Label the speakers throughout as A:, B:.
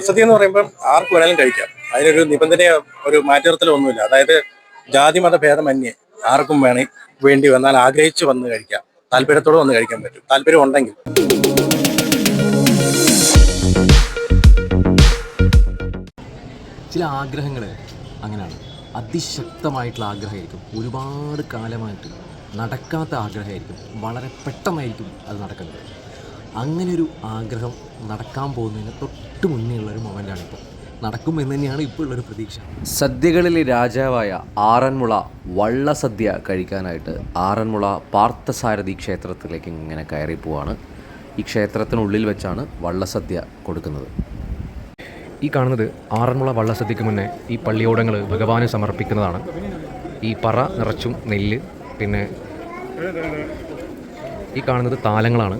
A: വള്ളസദ്യ എന്ന് പറയുമ്പോൾ ആർക്ക് വേണേലും കഴിക്കാം. അതിനൊരു നിബന്ധനയോ ഒരു മാറ്റത്തിലോ ഒന്നുമില്ല. അതായത് ജാതി മത ഭേദമന്യേ ആർക്കും വേണേ വേണ്ടി വന്നാൽ ആഗ്രഹിച്ചു വന്ന് കഴിക്കാം. താല്പര്യത്തോടെ വന്ന് കഴിക്കാൻ പറ്റും. താല്പര്യം ഉണ്ടെങ്കിൽ.
B: ചില ആഗ്രഹങ്ങൾ അങ്ങനെയാണ്. അതിശക്തമായിട്ടുള്ള ആഗ്രഹമായിരിക്കും. ഒരുപാട് കാലമായിട്ട് നടക്കാത്ത ആഗ്രഹമായിരിക്കും. വളരെ പെട്ടെന്നായിരിക്കും അത് നടക്കുന്നത്. അങ്ങനെ ഒരു ആഗ്രഹം നടക്കാൻ പോകുന്നതിന് തൊട്ട് മുന്നേ ഉള്ളൊരു മൊമെന്റാണിപ്പോൾ നടക്കും എന്ന് തന്നെയാണ് ഇപ്പോൾ ഉള്ളൊരു പ്രതീക്ഷ.
C: സദ്യകളിലെ രാജാവായ ആറന്മുള വള്ളസദ്യ കഴിക്കാനായിട്ട് ആറന്മുള പാർത്ഥസാരഥി ക്ഷേത്രത്തിലേക്ക് ഇങ്ങനെ കയറി പോവാണ്. ഈ ക്ഷേത്രത്തിനുള്ളിൽ വെച്ചാണ് വള്ളസദ്യ കൊടുക്കുന്നത്.
B: ഈ കാണുന്നത് ആറന്മുള വള്ളസദ്യക്ക് മുന്നേ ഈ പള്ളിയോടങ്ങൾ ഭഗവാന് സമർപ്പിക്കുന്നതാണ്. ഈ പറ നിറച്ചും നെല്ല് പിന്നെ ഈ കാണുന്നത് താലങ്ങളാണ്.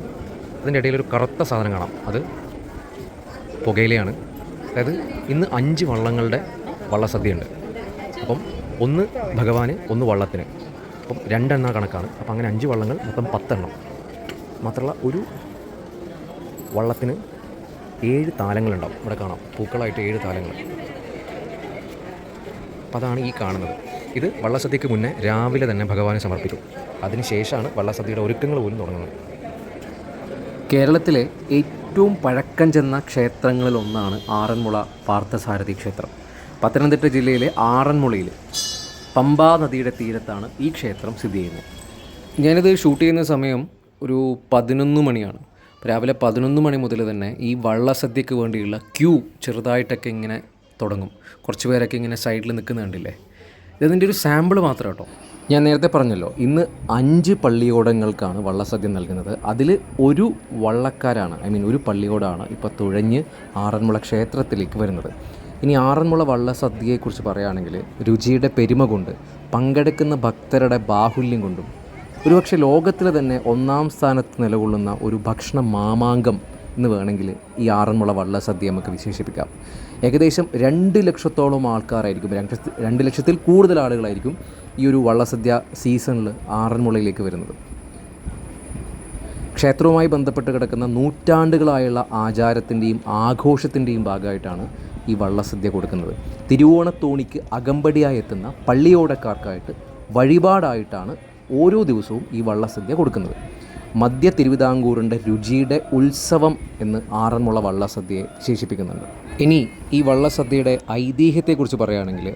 B: അതിന്റെ ഇടയിൽ ഒരു കറുത്ത സാധനം കാണാം. അത് പുകയിലയാണ്. അതായത് ഇന്ന് അഞ്ച് വള്ളങ്ങളുടെ വള്ളസദ്യയുണ്ട്. അപ്പം ഒന്ന് ഭഗവാന് ഒന്ന് വള്ളത്തിന്. അപ്പം രണ്ടെണ്ണ കണക്കാണ്. അപ്പം അങ്ങനെ അഞ്ച് വള്ളങ്ങൾ മൊത്തം പത്തെണ്ണം. മാത്രമല്ല ഒരു വള്ളത്തിന് ഏഴ് താലങ്ങളുണ്ടാവും. ഇവിടെ കാണാം. പൂക്കളായിട്ട് ഏഴ് താലങ്ങൾ. അപ്പം അതാണ് ഈ കാണുന്നത്. ഇത് വള്ളസദ്യക്ക് മുന്നേ രാവിലെ തന്നെ ഭഗവാനെ സമർപ്പിക്കും അതിനുശേഷമാണ് വള്ളസദ്യയുടെ ഒരുക്കങ്ങൾ പോലും തുടങ്ങുന്നത്.
C: കേരളത്തിലെ ഏറ്റവും പഴക്കം ചെന്ന ക്ഷേത്രങ്ങളിലൊന്നാണ് ആറന്മുള പാർത്ഥസാരഥി ക്ഷേത്രം. പത്തനംതിട്ട ജില്ലയിലെ ആറന്മുളയിൽ പമ്പാ നദിയുടെ തീരത്താണ് ഈ ക്ഷേത്രം സ്ഥിതി ചെയ്യുന്നത്. ഞാനിത് ഷൂട്ട് ചെയ്യുന്ന സമയം ഒരു പതിനൊന്ന് മണിയാണ്. രാവിലെ പതിനൊന്ന് മണി മുതൽ തന്നെ ഈ വള്ളസദ്യക്ക് വേണ്ടിയുള്ള ക്യൂ ചെറുതായിട്ടൊക്കെ ഇങ്ങനെ തുടങ്ങും. കുറച്ച് പേരൊക്കെ ഇങ്ങനെ സൈഡിൽ നിൽക്കുന്ന കണ്ടില്ലേ? ഇതിന്റെ ഒരു സാമ്പിൾ മാത്രം കേട്ടോ. ഞാൻ നേരത്തെ പറഞ്ഞല്ലോ ഇന്ന് അഞ്ച് പള്ളിയോടങ്ങൾക്കാണ് വള്ളസദ്യ നൽകുന്നത്. അതിൽ ഒരു വള്ളക്കാരാണ് ഐ മീൻ ഒരു പള്ളിയോടാണ് ഇപ്പോൾ തുഴഞ്ഞ് ആറന്മുള ക്ഷേത്രത്തിലേക്ക് വരുന്നത്. ഇനി ആറന്മുള വള്ളസദ്യയെക്കുറിച്ച് പറയുകയാണെങ്കിൽ രുചിയുടെ പെരുമ കൊണ്ട് പങ്കെടുക്കുന്ന ഭക്തരുടെ ബാഹുല്യം കൊണ്ടും ഒരുപക്ഷെ ലോകത്തിൽ തന്നെ ഒന്നാം സ്ഥാനത്ത് നിലകൊള്ളുന്ന ഒരു ഭക്ഷണ മാമാങ്കം എന്ന് വേണമെങ്കിൽ ഈ ആറന്മുള വള്ളസദ്യ നമുക്ക് വിശേഷിപ്പിക്കാം. ഏകദേശം രണ്ട് ലക്ഷത്തോളം ആൾക്കാരായിരിക്കും രണ്ട് ലക്ഷത്തി- രണ്ട് ലക്ഷത്തിൽ കൂടുതൽ ആളുകളായിരിക്കും ഈ ഒരു വള്ളസദ്യ സീസണിൽ ആറന്മുളയിലേക്ക് വരുന്നത്. ക്ഷേത്രവുമായി ബന്ധപ്പെട്ട് കിടക്കുന്ന നൂറ്റാണ്ടുകളായുള്ള ആചാരത്തിന്റെയും ആഘോഷത്തിന്റെയും ഭാഗമായിട്ടാണ് ഈ വള്ളസദ്യ കൊടുക്കുന്നത്. തിരുവോണത്തോണിക്ക് അകമ്പടിയായി എത്തുന്ന പള്ളിയോടക്കാർക്കായിട്ട് വഴിപാടായിട്ടാണ് ഓരോ ദിവസവും ഈ വള്ളസദ്യ കൊടുക്കുന്നത്. മധ്യ തിരുവിതാംകൂറിന്റെ രുചിയുടെ ഉത്സവം എന്ന് ആറന്മുള വള്ളസദ്യയെ വിശേഷിപ്പിക്കുന്നുണ്ട്. ഇനി ഈ വള്ളസദ്യയുടെ ഐതിഹ്യത്തെക്കുറിച്ച് പറയുകയാണെങ്കിൽ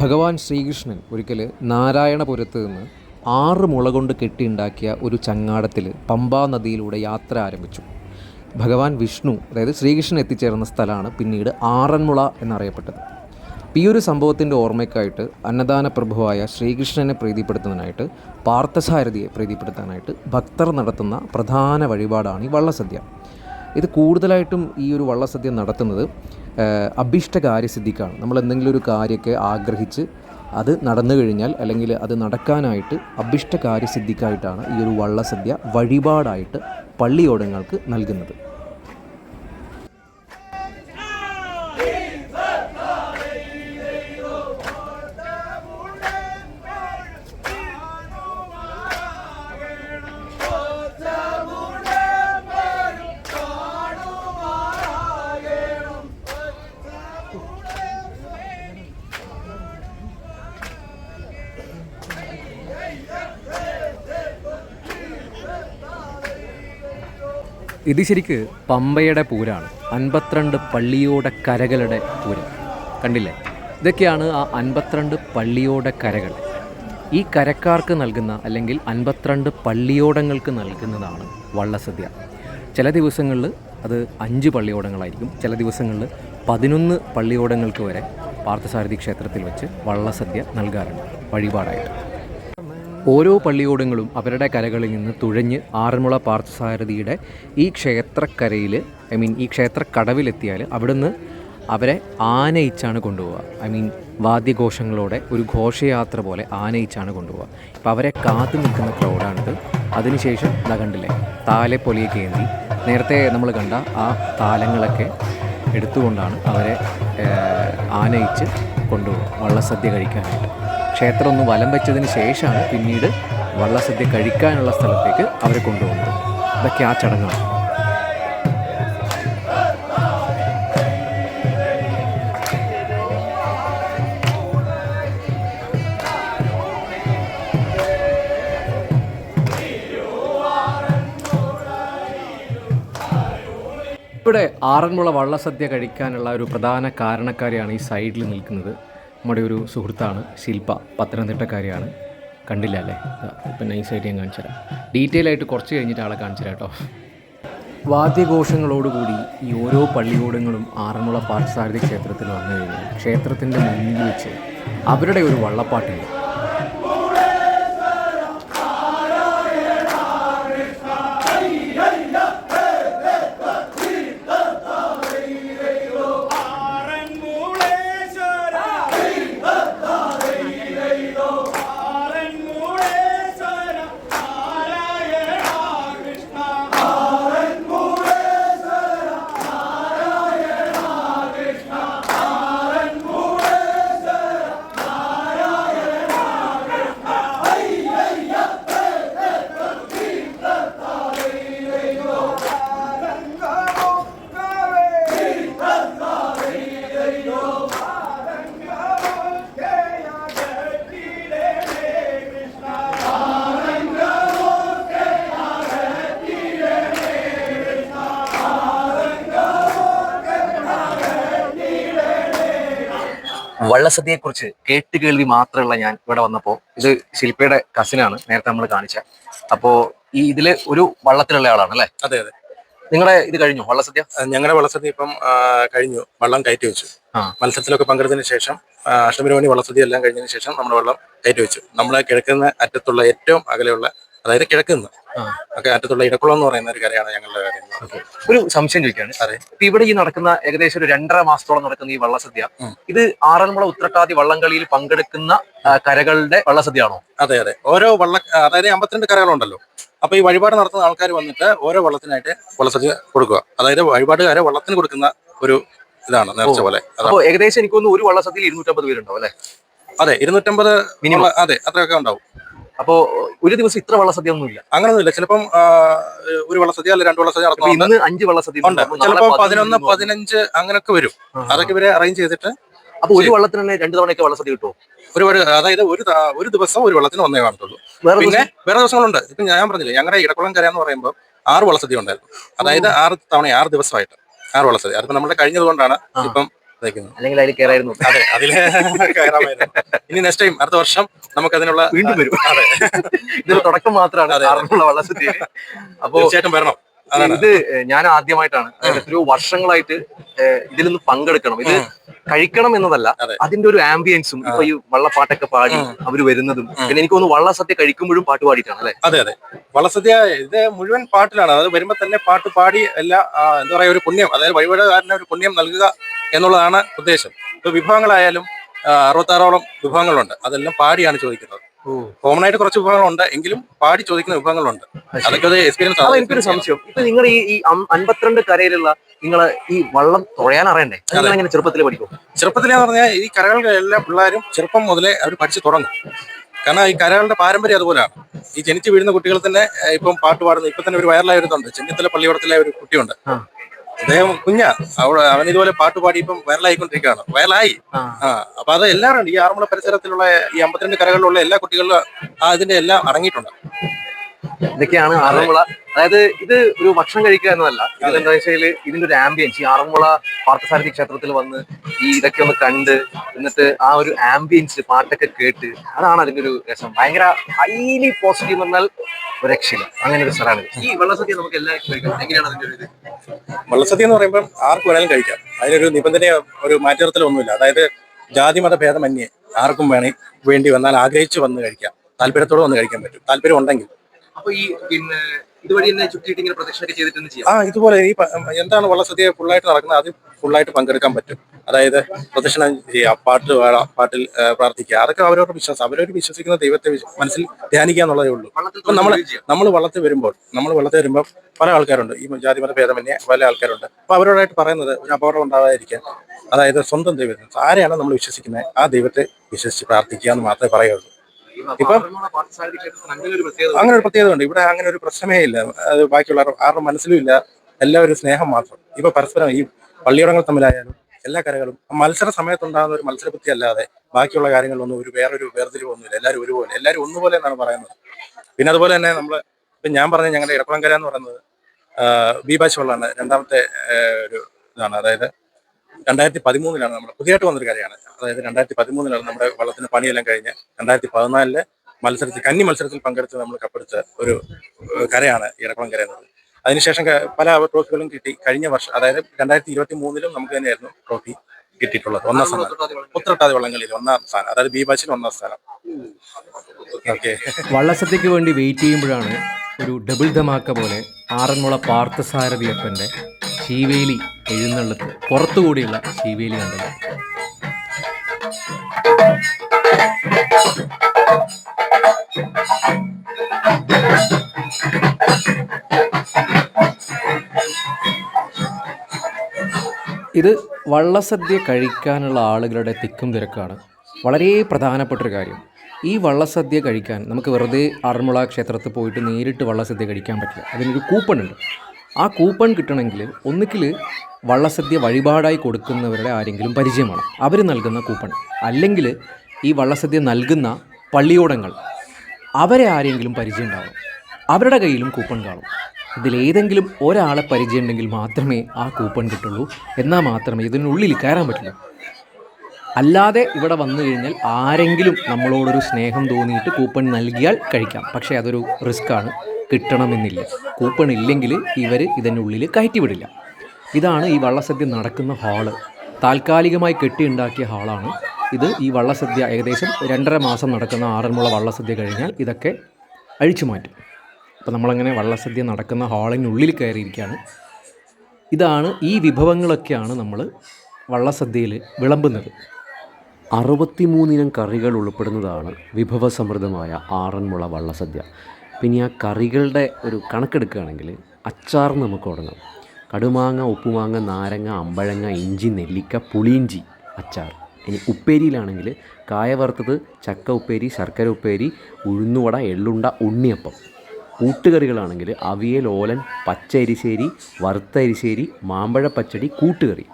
C: ഭഗവാൻ ശ്രീകൃഷ്ണൻ ഒരിക്കൽ നാരായണപുരത്ത് നിന്ന് ആറ് മുള കൊണ്ട് കെട്ടിയുണ്ടാക്കിയ ഒരു ചങ്ങാടത്തിൽ പമ്പാ നദിയിലൂടെ യാത്ര ആരംഭിച്ചു. ഭഗവാൻ വിഷ്ണു അതായത് ശ്രീകൃഷ്ണൻ എത്തിച്ചേർന്ന സ്ഥലമാണ് പിന്നീട് ആറന്മുള എന്നറിയപ്പെട്ടത്. ഈ ഒരു സംഭവത്തിന്റെ ഓർമ്മയ്ക്കായിട്ട് അന്നദാന പ്രഭുവായ ശ്രീകൃഷ്ണനെ പ്രീതിപ്പെടുത്തുന്നതിനായിട്ട് പാർത്ഥസാരഥിയെ പ്രീതിപ്പെടുത്താനായിട്ട് ഭക്തർ നടത്തുന്ന പ്രധാന വഴിപാടാണ് ഈ വള്ളസദ്യ. ഇത് കൂടുതലായിട്ടും ഈ ഒരു വള്ളസദ്യ നടത്തുന്നത് അഭിഷ്ടകാര്യസിദ്ധിക്കാണ് നമ്മൾ എന്തെങ്കിലും ഒരു കാര്യമൊക്കെ ആഗ്രഹിച്ച് അത് നടന്നു കഴിഞ്ഞാൽ അല്ലെങ്കിൽ അത് നടക്കാനായിട്ട് അഭീഷ്ടകാര്യസിദ്ധിക്കായിട്ടാണ് ഈ ഒരു വള്ളസദ്യ വഴിപാടായിട്ട് പള്ളിയോടങ്ങൾക്ക് നൽകുന്നത്.
B: ഇത് ശരിക്ക് പമ്പയുടെ പൂരാണ്. അൻപത്തിരണ്ട് പള്ളിയോടെ കരകളുടെ പൂരം. കണ്ടില്ലേ? ഇതൊക്കെയാണ് ആ അൻപത്തിരണ്ട് പള്ളിയോടെ കരകൾ. ഈ കരക്കാർക്ക് നൽകുന്ന അല്ലെങ്കിൽ അൻപത്തിരണ്ട് പള്ളിയോടങ്ങൾക്ക് നൽകുന്നതാണ് വള്ളസദ്യ. ചില ദിവസങ്ങളിൽ അത് അഞ്ച് പള്ളിയോടങ്ങളായിരിക്കും. ചില ദിവസങ്ങളിൽ പതിനൊന്ന് പള്ളിയോടങ്ങൾക്ക് വരെ പാർത്ഥസാരഥി ക്ഷേത്രത്തിൽ വെച്ച് വള്ളസദ്യ നൽകാറുണ്ട് വഴിപാടായിട്ട്. ഓരോ പള്ളിയോടങ്ങളും അവരുടെ കരകളിൽ നിന്ന് തുഴഞ്ഞ് ആറന്മുള പാർത്ഥസാരഥിയുടെ ഈ ക്ഷേത്രക്കരയിൽ ഐ മീൻ ഈ ക്ഷേത്ര കടവിലെത്തിയാൽ അവിടുന്ന് അവരെ ആനയിച്ചാണ് കൊണ്ടുപോവുക. ഐ മീൻ വാദ്യഘോഷങ്ങളോടെ ഒരു ഘോഷയാത്ര പോലെ ആനയിച്ചാണ് കൊണ്ടുപോവുക. ഇപ്പോൾ അവരെ കാത്തു നിൽക്കുന്ന ക്രൗഡാണിത് അതിനുശേഷം കണ്ടില്ലേ കേന്ദ്രി. ഏന്തി നേരത്തെ നമ്മൾ കണ്ട ആ താലങ്ങളൊക്കെ എടുത്തുകൊണ്ടാണ് അവരെ ആനയിച്ച് കൊണ്ടുപോകും വള്ളസദ്യ കഴിക്കാനായിട്ട്. ക്ഷേത്രം ഒന്ന് വലം വെച്ചതിന് ശേഷമാണ് പിന്നീട് വള്ളസദ്യ കഴിക്കാനുള്ള സ്ഥലത്തേക്ക് അവരെ കൊണ്ടുപോകുന്നത് ഇതൊക്കെ ആ ചടങ്ങാണ്.
C: ഇവിടെ ആറന്മുള വള്ളസദ്യ കഴിക്കാനുള്ള ഒരു പ്രധാന കാരണക്കാരിയാണ് ഈ സൈഡിൽ നിൽക്കുന്നത്. നമ്മുടെ ഒരു സുഹൃത്താണ് ശില്പ പത്തനംതിട്ടക്കാരിയാണ്. കണ്ടില്ല അല്ലേ? ഇപ്പം നൈസായിട്ട് ഞാൻ കാണിച്ചു തരാം. ഡീറ്റെയിൽ ആയിട്ട് കുറച്ച് കഴിഞ്ഞിട്ട് ആളെ കാണിച്ചു തരാം കേട്ടോ. വാദ്യഘോഷങ്ങളോടുകൂടി ഈ ഓരോ പള്ളിയോടങ്ങളും ആറന്മുള പാർത്ഥസാരഥി ക്ഷേത്രത്തിൽ വന്നു കഴിഞ്ഞാൽ ക്ഷേത്രത്തിന്റെ മുന്നിൽ വെച്ച് അവരുടെ ഒരു വള്ളപ്പാട്ടുണ്ട്
B: വള്ളസദ്യയെക്കുറിച്ച് കേട്ടുകേൾവി മാത്രമുള്ള ഞാൻ ഇവിടെ വന്നപ്പോൾ ഇത് ശില്പയുടെ കസിനാണ് നേരത്തെ നമ്മൾ കാണിച്ച. അപ്പോൾ ഈ ഇതിൽ ഒരു വള്ളത്തിലുള്ള ആളാണ് അല്ലേ?
A: അതെ അതെ.
B: നിങ്ങളുടെ ഇത് കഴിഞ്ഞു വള്ളസദ്യ?
A: ഞങ്ങളുടെ വള്ളസദ്യ ഇപ്പം കഴിഞ്ഞു. വള്ളം കയറ്റി വെച്ചു. മത്സരത്തിലൊക്കെ പങ്കെടുത്തതിന് ശേഷം അഷ്ടമിരോണി വള്ളസദ്യ എല്ലാം കഴിഞ്ഞതിന് ശേഷം നമ്മുടെ വള്ളം കയറ്റി വെച്ചു. നമ്മളെ കിഴക്കുന്ന അറ്റത്തുള്ള ഏറ്റവും അകലെയുള്ള അതായത് കിഴക്കുന്ന്.
B: നിന്ന്
A: ഒക്കെ അറ്റത്തുള്ള ഇടക്കുളം എന്ന് പറയുന്ന ഒരു കരയാണ് ഞങ്ങളുടെ കാര്യം
B: ഒരു സംശയം ചോദിക്കുകയാണ്
A: അതെ.
B: ഇപ്പൊ ഇവിടെ ഈ നടക്കുന്ന ഏകദേശം ഒരു രണ്ടര മാസത്തോളം നടക്കുന്ന ഈ വള്ളസദ്യ. ഇത് ആറന്മുള ഉത്രട്ടാതി വള്ളംകളിയിൽ പങ്കെടുക്കുന്ന കരകളുടെ വള്ളസദ്യയാണോ?
A: അതെ അതെ. ഓരോ വള്ള അതായത് അമ്പത്തിരണ്ട് കരകളുണ്ടല്ലോ. അപ്പൊ ഈ വഴിപാട് നടത്തുന്ന ആൾക്കാർ വന്നിട്ട് ഓരോ വള്ളത്തിനായിട്ട് വള്ളസദ്യ കൊടുക്കുക. അതായത് വഴിപാടുകാരെ വള്ളത്തിന് കൊടുക്കുന്ന ഒരു ഇതാണ് നേരത്തെ പോലെ. അപ്പോൾ
B: അപ്പൊ ഏകദേശം എനിക്കൊന്ന് ഒരു വള്ളസദ്യയിൽ ഇരുന്നൂറ്റമ്പത് പേരുണ്ടാവും അല്ലെ?
A: അതെ ഇരുന്നൂറ്റമ്പത് മിനിമം. അതെ അത്രയൊക്കെ ഉണ്ടാവും.
B: അപ്പോ ഒരു ദിവസം ഇത്ര വള്ളസദ്യ ഒന്നുമില്ല
A: അങ്ങനൊന്നുമില്ല. ചിലപ്പം ഒരു വള്ളസദ്യ അല്ല രണ്ട് വള്ളസദ്യ
B: ഇന്ന് അഞ്ച് വള്ളസദ്യ
A: ഉണ്ട്. ചിലപ്പോ
B: പതിനൊന്ന്.
A: പതിനഞ്ച് അങ്ങനൊക്കെ വരും. അതൊക്കെ ഇവരെ അറേഞ്ച് ചെയ്തിട്ട്
B: അപ്പൊ ഒരു വള്ളത്തിന് തന്നെ രണ്ടു തവണയൊക്കെ വള്ളസദ്യ കിട്ടുമോ
A: ഒരു അതായത് ഒരു ഒരു ദിവസം ഒരു വള്ളത്തിന് ഒന്നേ കാണത്തുള്ളൂ. പിന്നെ വേറെ ദിവസങ്ങളുണ്ട്. ഇപ്പൊ ഞാൻ പറഞ്ഞില്ല ഞങ്ങളുടെ ഇടക്കുളം കര എന്ന് പറയുമ്പോൾ ആറ് വള്ളസദ്യ ഉണ്ടായിരുന്നു. അതായത് ആറ് തവണ ആറ് ദിവസമായിട്ട് ആറ് വള്ളസദ്യ. അതിപ്പോ നമ്മുടെ കഴിഞ്ഞത് കൊണ്ടാണ്
B: ആ.
A: ഇപ്പം
B: അല്ലെങ്കിൽ അതിൽ കയറായിരുന്നു
A: അതെ അതിൽ കയറാമായിരുന്നു ഇനി നെക്സ്റ്റ് ടൈം അടുത്ത വർഷം നമുക്ക് അതിനുള്ള
B: വീണ്ടും വരും.
A: അതെ.
B: ഇതൊരു തുടക്കം മാത്രമാണ്
A: അതെ.
B: ആറന്മുള വള്ളസദ്യ അപ്പോ
A: തീർച്ചയായിട്ടും വരണം.
B: ഇത് ഞാൻ ആദ്യമായിട്ടാണ്. എത്രയോ വർഷങ്ങളായിട്ട് ഇതിൽ നിന്ന് പങ്കെടുക്കണം. ഇത് കഴിക്കണം എന്നതല്ല
A: അതെ.
B: അതിന്റെ ഒരു ആംബിയൻസും ഇപ്പൊ ഈ വള്ളപ്പാട്ടൊക്കെ പാടി അവർ വരുന്നതും പിന്നെ എനിക്ക് തോന്നുന്നു വള്ളസദ്യ കഴിക്കുമ്പോഴും പാട്ട് പാടിയിട്ടാണ് അല്ലെ?
A: അതെ അതെ. വള്ളസദ്യ ഇത് മുഴുവൻ പാട്ടിലാണ്. അത് വരുമ്പോ തന്നെ പാട്ട് പാടി എല്ലാ എന്താ പറയാ ഒരു പുണ്യം അതായത് വഴിപാടുകാരനെ ഒരു പുണ്യം നൽകുക എന്നുള്ളതാണ് ഉദ്ദേശം. ഇപ്പൊ വിഭവങ്ങളായാലും അറുപത്താറോളം വിഭവങ്ങളുണ്ട്. അതെല്ലാം പാടിയാണ് ചോദിക്കുന്നത്. കോമൺ ആയിട്ട് കുറച്ച് വിഭവങ്ങളുണ്ട്. എങ്കിലും പാടി ചോദിക്കുന്ന വിഭവങ്ങളുണ്ട്. അതൊക്കെ ഒരു എക്സ്പീരിയൻസ്
B: അപ്പൊ എനിക്കൊരു സംശയം. ഇപ്പൊ നിങ്ങൾ ഈ അൻപത്തിരണ്ട് കരയിലുള്ള നിങ്ങൾ ഈ വള്ളം തുഴയാൻ അറിയണ്ടേ? എങ്ങനെ ചെറുപ്പത്തിൽ പഠിക്കും?
A: ചെറുപ്പത്തിലെന്ന് പറഞ്ഞാൽ ഈ കരകളുടെ എല്ലാ പിള്ളേരും ചെറുപ്പം മുതലേ അവർ പഠിച്ചു തുടങ്ങും. കാരണം ഈ കരകളുടെ പാരമ്പര്യം അതുപോലെയാണ്. ഈ ജനിച്ചു വീഴുന്ന കുട്ടികൾ തന്നെ ഇപ്പം പാട്ട് പാടുന്നു ഇപ്പൊ തന്നെ ഒരു വൈറലായ ഒരുത്തുണ്ട് ചെന്നിത്തല പള്ളിയോടത്തിലെ ഒരു കുട്ടിയുണ്ട്. അദ്ദേഹം കുഞ്ഞാ. അവിടെ അവൻ ഇതുപോലെ പാട്ട് പാടി ഇപ്പം വൈറലായിക്കൊണ്ടിരിക്കുകയാണ്. വൈറലായി.
B: ആ.
A: അപ്പൊ അത് എല്ലാവരും ഈ ആറന്മുള പരിസരത്തിലുള്ള ഈ അമ്പത്തിരണ്ട് കരകളിലുള്ള എല്ലാ കുട്ടികളിലും ആ ഇതിന്റെ എല്ലാം അടങ്ങിയിട്ടുണ്ട്.
B: ഇതൊക്കെയാണ് ആറന്മുള. അതായത് ഇത് ഒരു ഭക്ഷണം കഴിക്കുക എന്നതല്ല. ഇതെന്താ വെച്ചാൽ ഇതിന്റെ ഒരു ആംബിയൻസ് ഈ ആറന്മുള പാർത്ഥസാരഥി ക്ഷേത്രത്തിൽ വന്ന് ഈ ഇതൊക്കെ ഒന്ന് കണ്ട് എന്നിട്ട് ആ ഒരു ആംബിയൻസ് പാട്ടൊക്കെ കേട്ട് അതാണ് അതിന്റെ ഒരു രസം. ഭയങ്കര ഹൈലി പോസിറ്റീവ് എന്ന് പറഞ്ഞാൽ ഒരു രക്ഷയില്ല. അങ്ങനെ ഒരു സ്ഥലമാണ് ഈ വെള്ളസദ്യ നമുക്ക് എല്ലാവർക്കും കഴിക്കാം. എങ്ങനെയാണ് അതിന്റെ ഒരു വെള്ളസദ്യ
A: വള്ളസദ്യ എന്ന് പറയുമ്പോൾ ആർക്ക് വേണേലും കഴിക്കാം. അതിനൊരു നിബന്ധന ഒരു മാറ്റത്തിലൊന്നുമില്ല അതായത് ജാതി മത ഭേദമന്യേ ആർക്കും വേണേ വേണ്ടി വന്നാൽ ആഗ്രഹിച്ചു വന്ന് കഴിക്കാം. താല്പര്യത്തോടെ വന്ന് കഴിക്കാൻ പറ്റും. താല്പര്യം ഉണ്ടെങ്കിൽ.
B: അപ്പൊ ഈ പിന്നെ ഇതുവഴി തന്നെ ചുറ്റിയിട്ട് ഇങ്ങനെ പ്രദക്ഷിണൊക്കെ ചെയ്തിട്ട് തന്നെ ചെയ്യാം.
A: ആ ഇതുപോലെ ഈ വള്ള എന്താണ് വള്ളസദ്യ ഫുള്ളായിട്ട് നടക്കുന്നത്? അത് ഫുള്ളായിട്ട് പങ്കെടുക്കാൻ പറ്റും. അതായത് പ്രദക്ഷിണം ചെയ്യുക പാട്ട് പാടാം പാട്ടിൽ പ്രാർത്ഥിക്കുക. അതൊക്കെ അവരവരുടെ വിശ്വാസം. അവരവർ വിശ്വസിക്കുന്ന ദൈവത്തെ മനസ്സിൽ ധ്യാനിക്കുക എന്നുള്ളതേ ഉള്ളൂ.
B: അപ്പൊ
A: ഇപ്പൊ
B: നമ്മൾ
A: നമ്മൾ വള്ളത്തിൽ വരുമ്പോൾ നമ്മൾ വള്ളത്തിൽ വരുമ്പോൾ പല ആൾക്കാരുണ്ട്. ഈ ജാതി മത ഭേദമന്യേ പല ആൾക്കാരുണ്ട്. അപ്പൊ അവരോടായിട്ട് പറയുന്നത് ഒരു അപകടം ഉണ്ടാകാതിരിക്കാൻ അതായത് സ്വന്തം ദൈവത്തെ ആരെയാണ് നമ്മൾ വിശ്വസിക്കുന്നത്? ആ ദൈവത്തെ വിശ്വസിച്ച് പ്രാർത്ഥിക്കുക എന്ന് മാത്രമേ പറയുള്ളൂ
B: ഇപ്പൊ അങ്ങനെ ഒരു പ്രത്യേകത
A: ഉണ്ട്. ഇവിടെ അങ്ങനെ ഒരു പ്രശ്നമേ ഇല്ല. അത് ബാക്കിയുള്ള ആരുടെ- മനസ്സിലും ഇല്ല. എല്ലാവരും സ്നേഹം മാത്രം. ഇപ്പൊ പരസ്പരം ഈ പള്ളിയോടങ്ങൾ തമ്മിലായാലും എല്ലാ കരകളും മത്സര സമയത്തുണ്ടാകുന്ന ഒരു മത്സരബുദ്ധി അല്ലാതെ ബാക്കിയുള്ള കാര്യങ്ങളിലൊന്നും ഒരു വേറൊരു വേർതിരിവൊന്നുമില്ല എല്ലാവരും ഒരുപോലെ എല്ലാവരും ഒന്നുപോലെ എന്നാണ് പറയുന്നത്. പിന്നെ അതുപോലെ തന്നെ നമ്മൾ ഇപ്പം ഞാൻ പറഞ്ഞ ഞങ്ങളുടെ ഇടക്കുളങ്കര എന്ന് പറയുന്നത് ബി ബാച്ച് വെള്ളമാണ് രണ്ടാമത്തെ ഒരു ഇതാണ്. അതായത് രണ്ടായിരത്തി പതിമൂന്നിലാണ് നമ്മുടെ പുതിയതായിട്ട് വന്നൊരു കാര്യമാണ്. അതായത് രണ്ടായിരത്തി പതിമൂന്നിലാണ് നമ്മുടെ വള്ളത്തിന് പണിയെല്ലാം കഴിഞ്ഞ് രണ്ടായിരത്തി പതിനാലിൽ മത്സരത്തിൽ കന്നി മത്സരത്തിൽ പങ്കെടുത്ത് നമ്മൾ കപ്പെടുത്ത ഒരു കരയാണ് ഇടക്കുളം കര എന്നത്. അതിനുശേഷം പല ട്രോഫികളും കിട്ടി. കഴിഞ്ഞ വർഷം അതായത് രണ്ടായിരത്തി ഇരുപത്തി മൂന്നിലും നമുക്ക് തന്നെയായിരുന്നു ട്രോഫി കിട്ടിയിട്ടുള്ളത്. ഒന്നാം സ്ഥാനം. പുത്രട്ടാതി വള്ളങ്ങളിൽ ഒന്നാം സ്ഥാനം. അതായത് ബി ബാച്ചിൽ ഒന്നാം സ്ഥാനം. ഓക്കെ.
C: വള്ളസദ്യക്ക് വേണ്ടി വെയിറ്റ് ചെയ്യുമ്പോഴാണ് ഒരു ഡബിൾ ധമാക്ക പോലെ ആറന്മുള പാർത്ഥസാരഥിയപ്പന്റെ ശീവേലി എഴുന്നള്ളത്ത്. പുറത്തുകൂടിയുള്ള ശീവേലി കണ്ടത്. ഇത് വള്ളസദ്യ കഴിക്കാനുള്ള ആളുകളുടെ തിക്കും തിരക്കാണ്. വളരെ പ്രധാനപ്പെട്ടൊരു കാര്യം. ഈ വള്ളസദ്യ കഴിക്കാൻ നമുക്ക് വെറുതെ ആറന്മുള ക്ഷേത്രത്തിൽ പോയിട്ട് നേരിട്ട് വള്ളസദ്യ കഴിക്കാൻ പറ്റില്ല. അതിനൊരു കൂപ്പൺ ഉണ്ട് ആ കൂപ്പൺ കിട്ടണമെങ്കിൽ ഒന്നുകിൽ വള്ളസദ്യ വഴിപാടായി കൊടുക്കുന്നവരുടെ ആരെങ്കിലും പരിചയമാണ്. അവർ നൽകുന്ന കൂപ്പൺ. അല്ലെങ്കിൽ ഈ വള്ളസദ്യ നൽകുന്ന പള്ളിയോടങ്ങൾ അവരെ ആരെങ്കിലും പരിചയം ഉണ്ടാവും അവരുടെ കയ്യിലും കൂപ്പൺ കാണും. ഇതിലേതെങ്കിലും ഒരാളെ പരിചയമുണ്ടെങ്കിൽ മാത്രമേ ആ കൂപ്പൺ കിട്ടുള്ളൂ. എന്നാൽ മാത്രമേ ഇതിനുള്ളിൽ കയറാൻ പറ്റുള്ളൂ. അല്ലാതെ ഇവിടെ വന്നു കഴിഞ്ഞാൽ ആരെങ്കിലും നമ്മളോടൊരു സ്നേഹം തോന്നിയിട്ട് കൂപ്പൺ നൽകിയാൽ കഴിക്കാം. പക്ഷേ അതൊരു റിസ്ക്കാണ് കിട്ടണമെന്നില്ല. കൂപ്പൺ ഇല്ലെങ്കിൽ ഇവർ ഇതിനുള്ളിൽ കയറ്റിവിടില്ല. ഇതാണ് ഈ വള്ളസദ്യ നടക്കുന്ന ഹാൾ താൽക്കാലികമായി കെട്ടിയുണ്ടാക്കിയ ഹാളാണ് ഇത് ഈ വള്ളസദ്യ ഏകദേശം രണ്ടര മാസം നടക്കുന്ന ആറന്മുള വള്ളസദ്യ കഴിഞ്ഞാൽ ഇതൊക്കെ അഴിച്ചു മാറ്റും. അപ്പോൾ നമ്മളങ്ങനെ വള്ളസദ്യ നടക്കുന്ന ഹാളിനുള്ളിൽ കയറിയിരിക്കുകയാണ്. ഇതാണ് ഈ വിഭവങ്ങളൊക്കെയാണ് നമ്മൾ വള്ളസദ്യയിൽ വിളമ്പുന്നത്. അറുപത്തിമൂന്നിനം കറികൾ ഉൾപ്പെടുന്നതാണ് വിഭവസമൃദ്ധമായ ആറന്മുള വള്ളസദ്യ. പിന്നെ ആ കറികളുടെ ഒരു കണക്കെടുക്കുകയാണെങ്കിൽ അച്ചാർ നമുക്ക് തുടങ്ങാം. കടുമാങ്ങ ഉപ്പുമാങ്ങ നാരങ്ങ അമ്പഴങ്ങ ഇഞ്ചി നെല്ലിക്ക പുളിയിഞ്ചി അച്ചാർ. ഇനി ഉപ്പേരിയിലാണെങ്കിൽ കായ വറുത്തത് ചക്ക ഉപ്പേരി ശർക്കര ഉപ്പേരി ഉഴുന്നുവട എള്ളുണ്ട ഉണ്ണിയപ്പം. കൂട്ടുകറികളാണെങ്കിൽ അവിയൽ ഓലൻ പച്ച എരിശ്ശേരി വറുത്ത എരിശ്ശേരി മാമ്പഴ പച്ചടി കൂട്ടുകറി.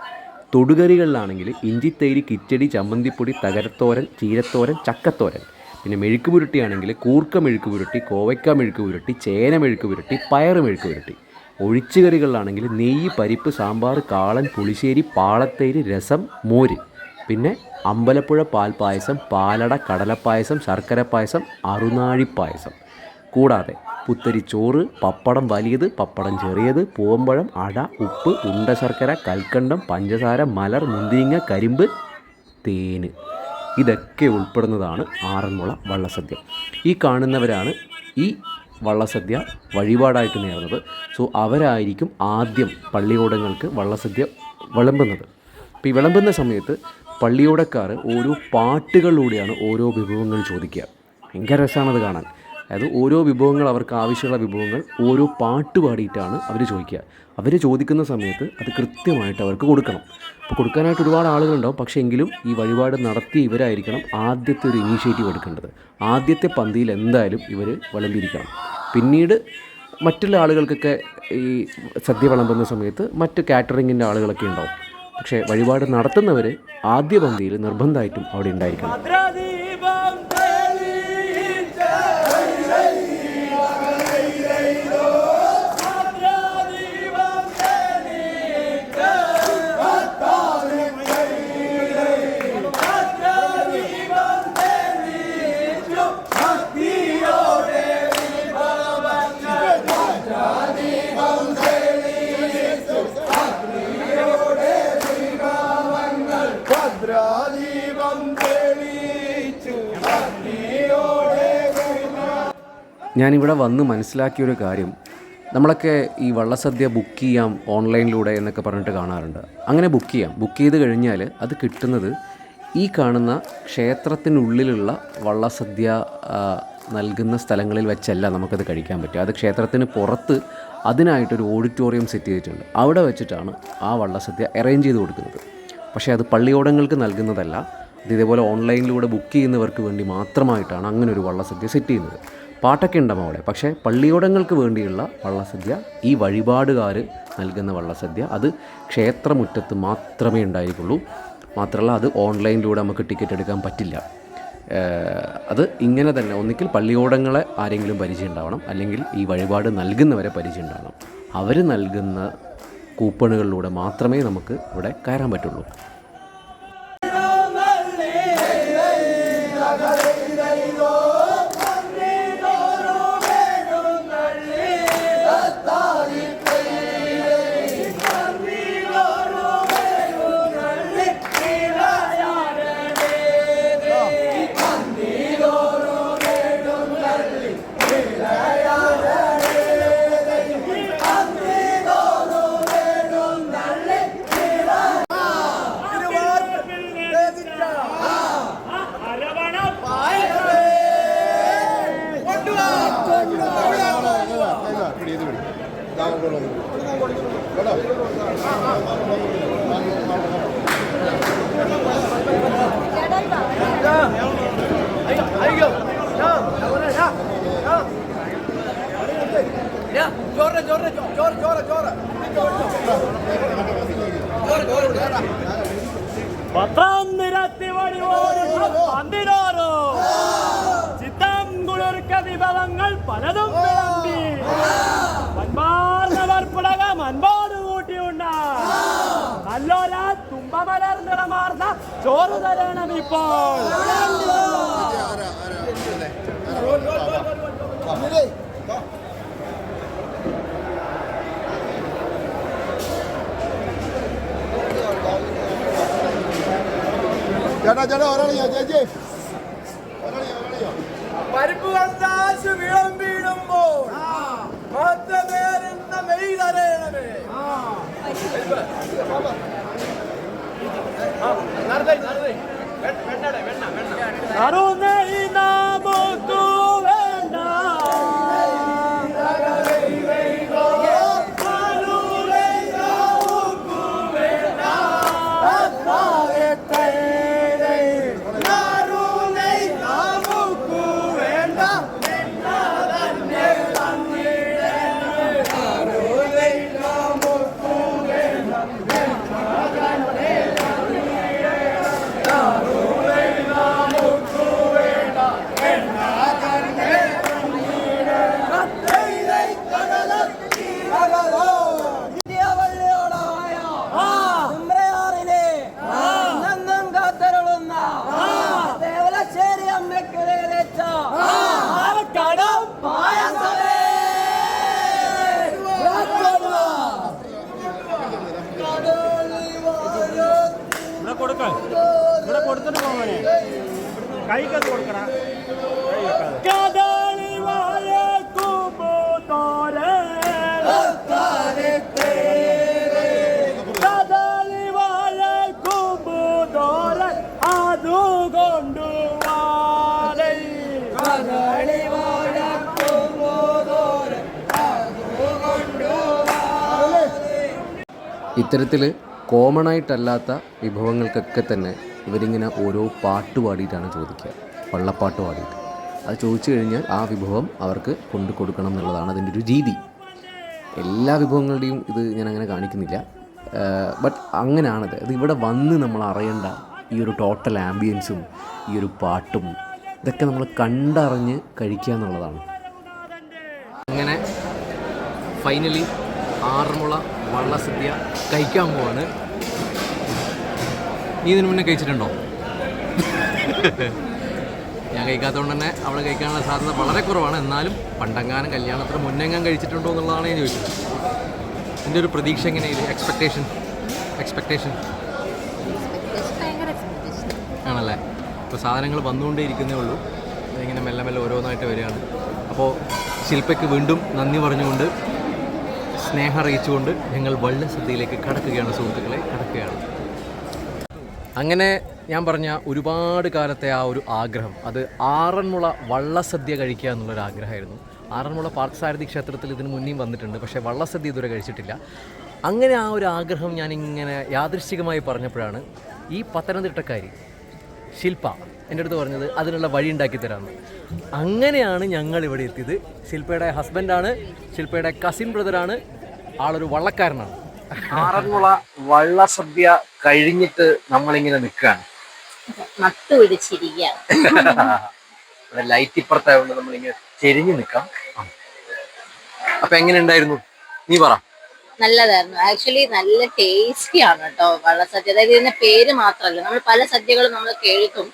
C: തൊടുകറികളിലാണെങ്കിൽ ഇഞ്ചിത്തൈര് കിച്ചടി ചമ്മന്തിപ്പൊടി തകരത്തോരൻ ചീരത്തോരൻ ചക്കത്തോരൻ. പിന്നെ മെഴുക്ക് പുരട്ടിയാണെങ്കിൽ കൂർക്ക മെഴുക്ക് പുരട്ടി കോവയ്ക്ക മെഴുക്ക് പുരട്ടി ചേന മെഴുക്ക് പുരട്ടി പയർ മെഴുക്ക് പുരട്ടി. ഒഴിച്ചുകറികളിലാണെങ്കിൽ നെയ്യ് പരിപ്പ് സാമ്പാർ കാളൻ പുളിശ്ശേരി പാളത്തൈര് രസം മോര്. പിന്നെ അമ്പലപ്പുഴ പാൽപ്പായസം പാലട കടലപ്പായസം ശർക്കര പായസം കൂടാതെ പായസം കൂടാതെ പുത്തരിച്ചോറ് പപ്പടം വലിയത് പപ്പടം ചെറിയത് പൂവമ്പഴം അട ഉപ്പ് ഉണ്ട ശർക്കര കൽക്കണ്ടം പഞ്ചസാര മലർ മുന്തിരിങ്ങ കരിമ്പ് തേന്. ഇതൊക്കെ ഉൾപ്പെടുന്നതാണ് ആറന്മുള വള്ളസദ്യ. ഈ കാണുന്നവരാണ് ഈ വള്ളസദ്യ വഴിപാടായിട്ട് നേർന്നത്. സോ അവരായിരിക്കും ആദ്യം പള്ളിയോടങ്ങൾക്ക് വള്ളസദ്യ വിളമ്പുന്നത്. അപ്പോൾ ഈ വിളമ്പുന്ന സമയത്ത് പള്ളിയോടക്കാർ ഓരോ പാട്ടുകളിലൂടെയാണ് ഓരോ വിഭവങ്ങൾ ചോദിക്കുക. ഭയങ്കര രസമാണത് കാണാൻ. അതായത് ഓരോ വിഭവങ്ങൾ അവർക്ക് ആവശ്യമുള്ള വിഭവങ്ങൾ ഓരോ പാട്ട് പാടിയിട്ടാണ് അവർ ചോദിക്കുക. അവർ ചോദിക്കുന്ന സമയത്ത് അത് കൃത്യമായിട്ട് അവർക്ക് കൊടുക്കണം. അപ്പോൾ കൊടുക്കാനായിട്ട് ഒരുപാട് ആളുകളുണ്ടാവും. പക്ഷേ എങ്കിലും ഈ വഴിപാട് നടത്തി ഇവരായിരിക്കണം ആദ്യത്തെ ഒരു ഇനീഷ്യേറ്റീവ് എടുക്കേണ്ടത്. ആദ്യത്തെ പന്തിയിൽ എന്തായാലും ഇവർ വിളമ്പിയിരിക്കണം പിന്നീട് മറ്റുള്ള ആളുകൾക്കൊക്കെ ഈ സദ്യ വിളമ്പുന്ന സമയത്ത് മറ്റ് കാറ്ററിങ്ങിന്റെ ആളുകളൊക്കെ ഉണ്ടാവും. പക്ഷേ വഴിപാട് നടത്തുന്നവർ ആദ്യ പന്തിയിൽ നിർബന്ധമായിട്ടും അവിടെ ഉണ്ടായിരിക്കണം. ഞാനിവിടെ വന്ന് മനസ്സിലാക്കിയൊരു കാര്യം. നമ്മളൊക്കെ ഈ വള്ളസദ്യ ബുക്ക് ചെയ്യാം ഓൺലൈനിലൂടെ എന്നൊക്കെ പറഞ്ഞിട്ട് കാണാറുണ്ട്. അങ്ങനെ ബുക്ക് ചെയ്യാം. ബുക്ക് ചെയ്ത് കഴിഞ്ഞാൽ അത് കിട്ടുന്നത് ഈ കാണുന്ന ക്ഷേത്രത്തിനുള്ളിലുള്ള വള്ളസദ്യ നൽകുന്ന സ്ഥലങ്ങളിൽ വെച്ചല്ല നമുക്കത് കഴിക്കാൻ പറ്റും അത് ക്ഷേത്രത്തിന് പുറത്ത് അതിനായിട്ടൊരു ഓഡിറ്റോറിയം സെറ്റ് ചെയ്തിട്ടുണ്ട്. അവിടെ വെച്ചിട്ടാണ് ആ വള്ളസദ്യ അറേഞ്ച് ചെയ്ത് കൊടുക്കുന്നത്. പക്ഷേ അത് പള്ളിയോടങ്ങൾക്ക് നൽകുന്നതല്ല. അത് ഇതേപോലെ ഓൺലൈനിലൂടെ ബുക്ക് ചെയ്യുന്നവർക്ക് വേണ്ടി മാത്രമായിട്ടാണ് അങ്ങനെ ഒരു വള്ളസദ്യ സെറ്റ് ചെയ്യുന്നത്. പാട്ടൊക്കെ ഉണ്ടാവും അവിടെ. പക്ഷേ പള്ളിയോടങ്ങൾക്ക് വേണ്ടിയുള്ള വള്ളസദ്യ ഈ വഴിപാടുകാർ നൽകുന്ന വള്ളസദ്യ അത് ക്ഷേത്രമുറ്റത്ത് മാത്രമേ ഉണ്ടായിരിക്കുള്ളൂ. മാത്രമല്ല അത് ഓൺലൈനിലൂടെ നമുക്ക് ടിക്കറ്റ് എടുക്കാൻ പറ്റില്ല. അത് ഇങ്ങനെ തന്നെ ഒന്നിക്കിൽ പള്ളിയോടങ്ങളെ ആരെങ്കിലും പരിചയം ഉണ്ടാവണം. അല്ലെങ്കിൽ ഈ വഴിപാട് നൽകുന്നവരെ പരിചയം ഉണ്ടാവണം. അവർ നൽകുന്ന കൂപ്പണുകളിലൂടെ മാത്രമേ നമുക്ക് ഇവിടെ കയറാൻ പറ്റുള്ളൂ.
D: പത്താം നിരത്തി ചോറ് തരണം ഇപ്പോൾ
E: ചേട്ടാ ചേട്ടാ ഒരാളെയാ ചേച്ചി
D: കരുണൈ കൊടുത്തിട്ട് പോവാനെ കൈക്കത് കൊണ്ടുവാടേ
C: ഇത്തരത്തിൽ കോമൺ ആയിട്ടല്ലാത്ത വിഭവങ്ങൾക്കൊക്കെ തന്നെ ഇവരിങ്ങനെ ഓരോ പാട്ട് പാടിയിട്ടാണ് ചോദിക്കുക. വള്ളപ്പാട്ട് പാടിയിട്ട്. അത് ചോദിച്ചു കഴിഞ്ഞാൽ ആ വിഭവം അവർക്ക് കൊണ്ടു കൊടുക്കണം എന്നുള്ളതാണ് അതിന്റെ ഒരു രീതി. എല്ലാ വിഭവങ്ങളുടെയും ഇത് ഞാൻ അങ്ങനെ കാണിക്കുന്നില്ല ബട്ട് അങ്ങനെയാണത് അത് ഇവിടെ വന്ന് നമ്മൾ അറിയേണ്ട ഈ ഒരു ടോട്ടൽ ആംബിയൻസും ഈ ഒരു പാട്ടും ഇതൊക്കെ നമ്മൾ കണ്ടറിഞ്ഞ് കഴിക്കുക എന്നുള്ളതാണ്. അങ്ങനെ ഫൈനലി ആറന്മുള വള്ളസദ്യ കഴിക്കാൻ പോവാണ്. നീ ഇതിനു മുന്നേ കഴിച്ചിട്ടുണ്ടോ? ഞാൻ കഴിക്കാത്തതുകൊണ്ട് തന്നെ അവൾ കഴിക്കാനുള്ള സാധ്യത വളരെ കുറവാണ്. എന്നാലും പണ്ടങ്ങാനും കല്യാണത്തിന് മുന്നെങ്ങാൻ കഴിച്ചിട്ടുണ്ടോ എന്നുള്ളതാണ് ഞാൻ ചോദിച്ചത്. എന്റെ ഒരു പ്രതീക്ഷ എങ്ങനെയാണ്
F: ഭയങ്കര എക്സ്പെക്ടേഷൻ
C: ആണല്ലേ? ഇപ്പോൾ സാധനങ്ങൾ വന്നുകൊണ്ടേ ഇരിക്കുന്നേ ഉള്ളൂ. ഇങ്ങനെ മെല്ലെ മെല്ലെ ഓരോന്നായിട്ട് വരികയാണ്. അപ്പോൾ ശില്പയ്ക്ക് വീണ്ടും നന്ദി പറഞ്ഞുകൊണ്ട് സ്നേഹം അറിയിച്ചുകൊണ്ട് ഞങ്ങൾ വള്ളസദ്യയിലേക്ക് കടക്കുകയാണ് സുഹൃത്തുക്കളെ. കടക്കുകയാണ്. അങ്ങനെ ഞാൻ പറഞ്ഞ ഒരുപാട് കാലത്തെ ആ ഒരു ആഗ്രഹം അത് ആറന്മുള വള്ളസദ്യ കഴിക്കുക എന്നുള്ളൊരു ആഗ്രഹമായിരുന്നു. ആറന്മുള പാർത്ഥസാരഥി ക്ഷേത്രത്തിൽ ഇതിന് മുന്നേയും വന്നിട്ടുണ്ട് പക്ഷേ വള്ളസദ്യ ഇതുവരെ കഴിച്ചിട്ടില്ല. അങ്ങനെ ആ ഒരു ആഗ്രഹം ഞാൻ ഇങ്ങനെ യാദൃശ്ചികമായി പറഞ്ഞപ്പോഴാണ് ഈ പത്തനംതിട്ടക്കാരി ശില്പ എന്റെ അടുത്ത് പറഞ്ഞത് അതിനുള്ള വഴി ഉണ്ടാക്കി തരാമെന്ന്. അങ്ങനെയാണ് ഞങ്ങൾ ഇവിടെ എത്തിയത്. ശില്പയുടെ ഹസ്ബൻഡാണ് ശില്പയുടെ കസിൻ ബ്രദറാണ് ആളൊരു വള്ളക്കാരനാണ്. ആറന്മുള വള്ളസദ്യ കഴിഞ്ഞിട്ട് നമ്മളിങ്ങനെ നിൽക്കുകയാണ്
F: നട്ടുപിടിച്ചിരിക്കുകയാണ്
C: ഇവിടെ ലൈറ്റ് ഇപ്പുറത്തായതുകൊണ്ട് നമ്മളിങ്ങനെ ചെരിഞ്ഞ് നിൽക്കാം അപ്പൊ എങ്ങനെ ഉണ്ടായിരുന്നു? നീ പറ.
F: നല്ലതായിരുന്നു. ആക്ച്വലി നല്ല ടേസ്റ്റി ആണ് കേട്ടോ വള്ളസദ്യ. അതായത് ഇതിന്റെ പേര് മാത്രല്ല നമ്മൾ പല സദ്യകളും നമ്മൾ കേൾക്കും.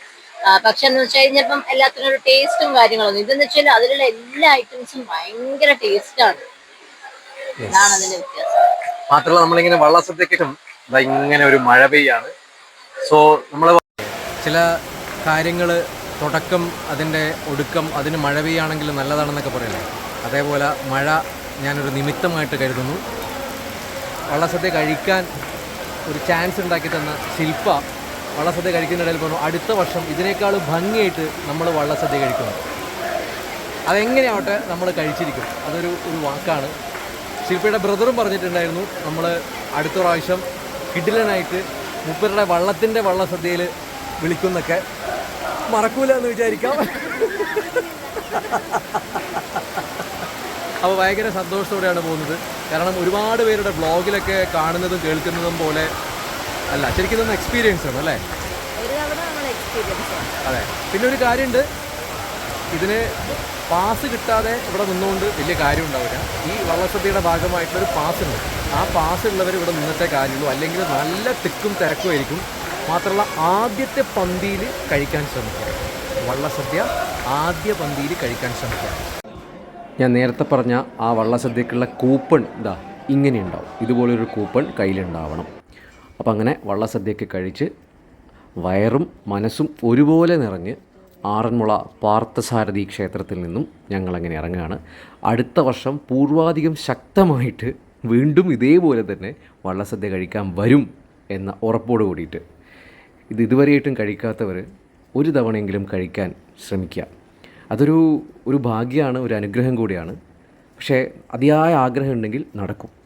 F: പക്ഷെ എന്ന് വെച്ച് കഴിഞ്ഞപ്പം എല്ലാത്തിനും ഒരു ടേസ്റ്റും കാര്യങ്ങളൊന്നും ഇതെന്ന് വെച്ചാൽ അതിലുള്ള എല്ലാ ഐറ്റംസും ഭയങ്കര ടേസ്റ്റ് ആണ്. ഇതാണ് അതിന്റെ വ്യത്യാസം.
C: മാത്രമല്ല നമ്മളിങ്ങനെ വള്ളസദ്യക്കും ഇങ്ങനെ ഒരു മഴ പെയ്യാണ്. സോ നമ്മൾ ചില കാര്യങ്ങൾ തുടക്കം അതിന്റെ ഒടുക്കം അതിന് മഴ പെയ്യാണെങ്കിൽ നല്ലതാണെന്നൊക്കെ പറയില്ലേ? അതേപോലെ മഴ ഞാനൊരു നിമിത്തമായിട്ട് കരുതുന്നു. വള്ളസദ്യ കഴിക്കാൻ ഒരു ചാൻസ് ഉണ്ടാക്കി തന്ന ശില്പ വള്ളസദ്യ കഴിക്കുന്നിടയിൽ പറഞ്ഞു അടുത്ത വർഷം ഇതിനേക്കാൾ ഭംഗിയായിട്ട് നമ്മൾ വള്ളസദ്യ കഴിക്കുന്നു അതെങ്ങനെയാവട്ടെ നമ്മൾ കഴിച്ചിരിക്കും. അതൊരു ഒരു വാക്കാണ്. ശില്പയുടെ ബ്രദറും പറഞ്ഞിട്ടുണ്ടായിരുന്നു നമ്മൾ അടുത്ത പ്രാവശ്യം കിഡിലനായിട്ട് മുപ്പരുടെ വള്ളത്തിന്റെ വള്ളസദ്യയിൽ വിളിക്കുന്നൊക്കെ. മറക്കൂല എന്ന് വിചാരിക്കാം. അപ്പോൾ ഭയങ്കര സന്തോഷത്തോടെയാണ് പോകുന്നത്. കാരണം ഒരുപാട് പേരുടെ ബ്ലോഗിലൊക്കെ കാണുന്നതും കേൾക്കുന്നതും പോലെ അല്ല ശരിക്കും നമ്മൾ എക്സ്പീരിയൻസ് ആണ് അല്ലേ? അതെ. പിന്നെ ഒരു കാര്യമുണ്ട് ഇതിന് പാസ് കിട്ടാതെ ഇവിടെ നിന്നുകൊണ്ട് വലിയ കാര്യം ഉണ്ടാവില്ല. ഈ വള്ളസദ്യയുടെ ഭാഗമായിട്ടുള്ളൊരു പാസ് ഉണ്ട്. ആ പാസ് ഉള്ളവർ ഇവിടെ നിന്നിട്ടേ കാര്യമുള്ളൂ. അല്ലെങ്കിൽ നല്ല തിക്കും തിരക്കും ആയിരിക്കും. മാത്രമല്ല ആദ്യത്തെ പന്തിയിൽ കഴിക്കാൻ ശ്രമിക്കുക. വള്ളസദ്യ ആദ്യ പന്തിയിൽ കഴിക്കാൻ ശ്രമിക്കുക. ഞാൻ നേരത്തെ പറഞ്ഞ ആ വള്ളസദ്യക്കുള്ള കൂപ്പൺ ഇതാ ഇങ്ങനെ ഉണ്ടാവും. ഇതുപോലൊരു കൂപ്പൺ കയ്യിലുണ്ടാവണം. അപ്പം അങ്ങനെ വള്ളസദ്യയ്ക്ക് കഴിച്ച് വയറും മനസ്സും ഒരുപോലെ നിറഞ്ഞ് ആറന്മുള പാർത്ഥസാരഥി ക്ഷേത്രത്തിൽ നിന്നും ഞങ്ങളങ്ങനെ ഇറങ്ങുകയാണ്. അടുത്ത വർഷം പൂർവാധികം ശക്തമായിട്ട് വീണ്ടും ഇതേപോലെ തന്നെ വള്ളസദ്യ കഴിക്കാൻ വരും എന്ന ഉറപ്പോട് കൂടിയിട്ട് ഇത് ഇതുവരെയായിട്ടും കഴിക്കാത്തവർ ഒരു തവണയെങ്കിലും കഴിക്കാൻ ശ്രമിക്കുക. അതൊരു ഒരു ഭാഗ്യമാണ് ഒരു അനുഗ്രഹം കൂടിയാണ്. പക്ഷേ അതിയായ ആഗ്രഹം ഉണ്ടെങ്കിൽ നടക്കും.